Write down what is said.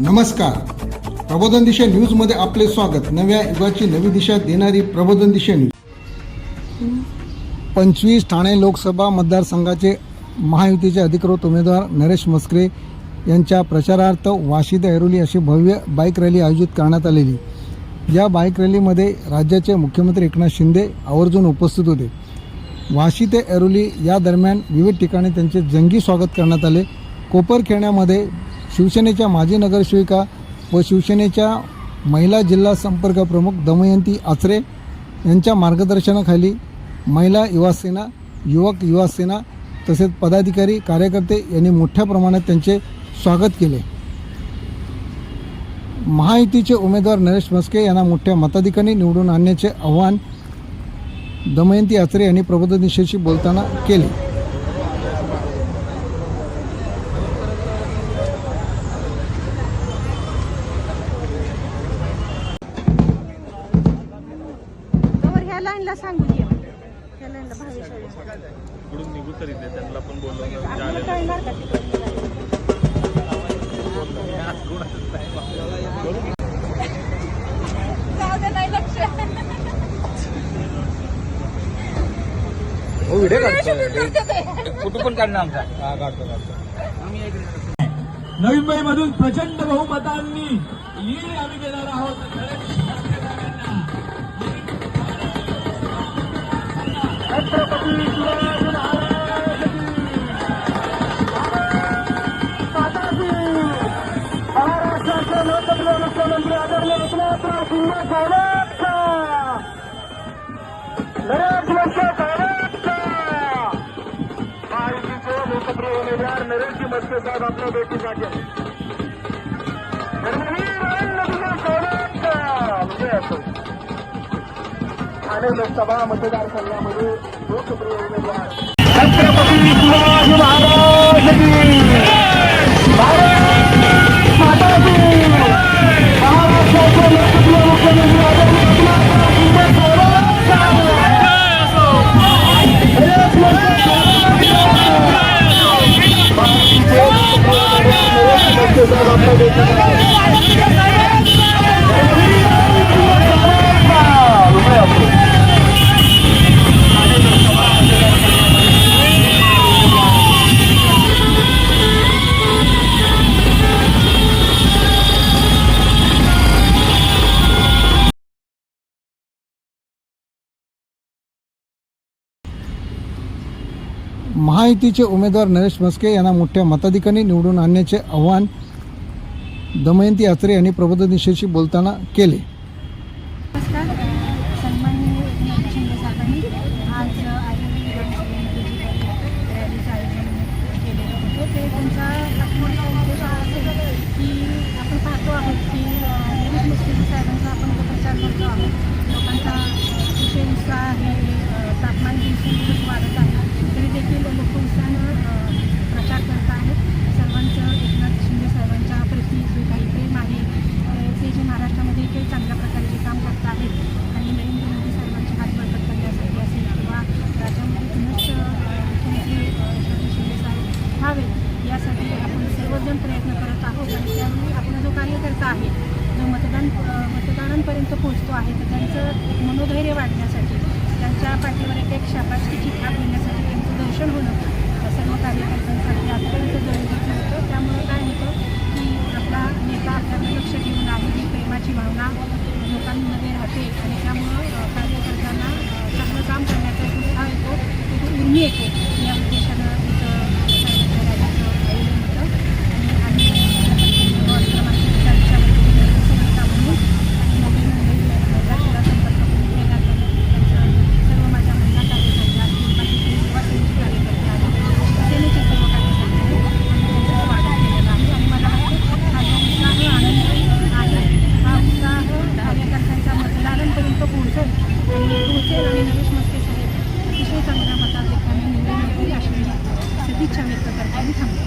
नमस्कार. प्रबोधन दिशा न्यूजमध्ये आपले स्वागत. नव्या युगाची नवी दिशा देणारी प्रबोधन दिशा न्यूज पंचवीस ठाणे लोकसभा मतदारसंघाचे महायुतीचे अधिकृत उमेदवार नरेश मस्करे यांच्या प्रचारार्थ वाशी ते ऐरोली अशी भव्य बाईक रॅली आयोजित करण्यात आलेली. या बाईक रॅलीमध्ये राज्याचे मुख्यमंत्री एकनाथ शिंदे आवर्जून उपस्थित होते. वाशी ते ऐरोली या दरम्यान विविध ठिकाणी त्यांचे जंगी स्वागत करण्यात आले. कोपरखेड्यामध्ये शिवसेनेच्या माजी नगरसेविका व शिवसेनेच्या महिला जिल्हा संपर्क प्रमुख दमयंती आचरे यांच्या मार्गदर्शनाखाली महिला युवासेना युवक युवासेना तसेच पदाधिकारी कार्यकर्ते यांनी मोठ्या प्रमाणात त्यांचे स्वागत केले. महायुतीचे उमेदवार नरेश मस्के यांना मोठ्या मताधिकांनी निवडून आणण्याचे आव्हान दमयंती आचरे यांनी प्रबोधन बोलताना केले. लाईनला सांगू दे ह्या लाईनला भावेश इकडून निघू तरी ते त्यांना पण बोलवलं. आपल्याला कळणार का तिकडे जाऊ दे नाही लक्ष कुठं पण काढणार आमचा नवी मुंबईमधून प्रचंड बहुमतांनी आम्ही देणार आहोत. मुख्यमंत्री आदरणीय एकनाथराव शिंदे साहेबांचा नरेश मस्के साहेबांचा महायुतीचे लोकप्रिय उमेदवार नरेशजी मस्के साहेब आपल्या भेटीसाठी. ठाणे लोकसभा मतदारसंघामध्ये लोकप्रिय उमेदवार छत्रपती शिवाजी महाराज की. भारत माता की. महाराष्ट्राचे लोकप्रिय मुख्यमंत्री महायुतीचे उमेदवार नरेश मस्के यांना मोठ्या मताधिकाने निवडून आणण्याचे आव्हान दमयंती आचरे यांनी प्रबोधनिशेशी बोलताना केले. नमस्कार साहेबांनी आज आयुर्वेद विधानसभेमध्ये रॅलीचं आयोजन केलेलं होतं ते त्यांचा पाठिंबाचा उद्देश हा असेल की आपण पाहतो आहोत की नरेश मुस्लिम साहेबांचा आपण जो प्रचार करतो आहोत लोकांचा विषय उत्साह आहे अ, तापमान दिवसेंदिवस वाढत आहे तरी देखील लोक उत्साहानं अ, प्रचार करत आहेत सर्वांचं एकनाथ शिंदे साहेबांच्या प्रती जे काही प्रेम आहे अ, ते जे महाराष्ट्रामध्ये चांगल्या प्रकारे काम करत आहेत आणि नरेंद्र मोदी साहेबांचे हात बळकट करण्यासाठी असेल किंवा राज्यामध्ये पुनश्च मुख्यमंत्री शिंदे साहेब व्हावेत यासाठी आपण सर्वजण प्रयत्न करत आहोत आणि त्यामुळे आपला जो कार्यकर्ता आहे जो मतदान मतदारांपर्यंत पोहोचतो आहे तर त्यांचं मनोधैर्य वाढण्यासाठी त्यांच्या पाठीवर एक एक शाबासकीची थाप देण्यासाठी त्यांचं दर्शन होणं सर्व कार्यकर्त्यांसाठी अत्यंत गरजेचं होतं. त्यामुळे काय होतं की आपला नेता आपल्याला लक्ष देऊन आहे ही प्रेमाची भावना लोकांमध्ये राहते आणि त्यामुळं अ, कार्यकर्त्यांना अ, चांगलं काम करण्याचा एक उत्साह येतो एक उर्मी येते या उद्देशानं इथं साहेबांच्या रॅलीचं आयोजन होतं आणि आम्ही वॉर्ड क्रमांक चारच्या वतीने सेविका म्हणून आणि नवी मुंबई महिला जिल्हा संपर्क प्रमुख या नात्याने त्यांचं सर्व माझ्या महिला कार्यकर्त्या असतील बाकीचे युवा सैनिक कार्यकर्ते आहेत सेनेचे सर्व कार्यकर्ते आहेत आणि त्यांचं स्वागत केलेलं आहे आणि मला वाटतं हा जो उत्साह आनंद आहे हा उत्साह कार्यकर्त्यांच्या मतदारांपर्यंत पोहोचेल आणि पोहोचेल आणि नरेश मस्के साहेब अतिशय चांगल्या मताधिकाने निवडून येतील अशी मी सदिच्छा व्यक्त करते आणि थांबते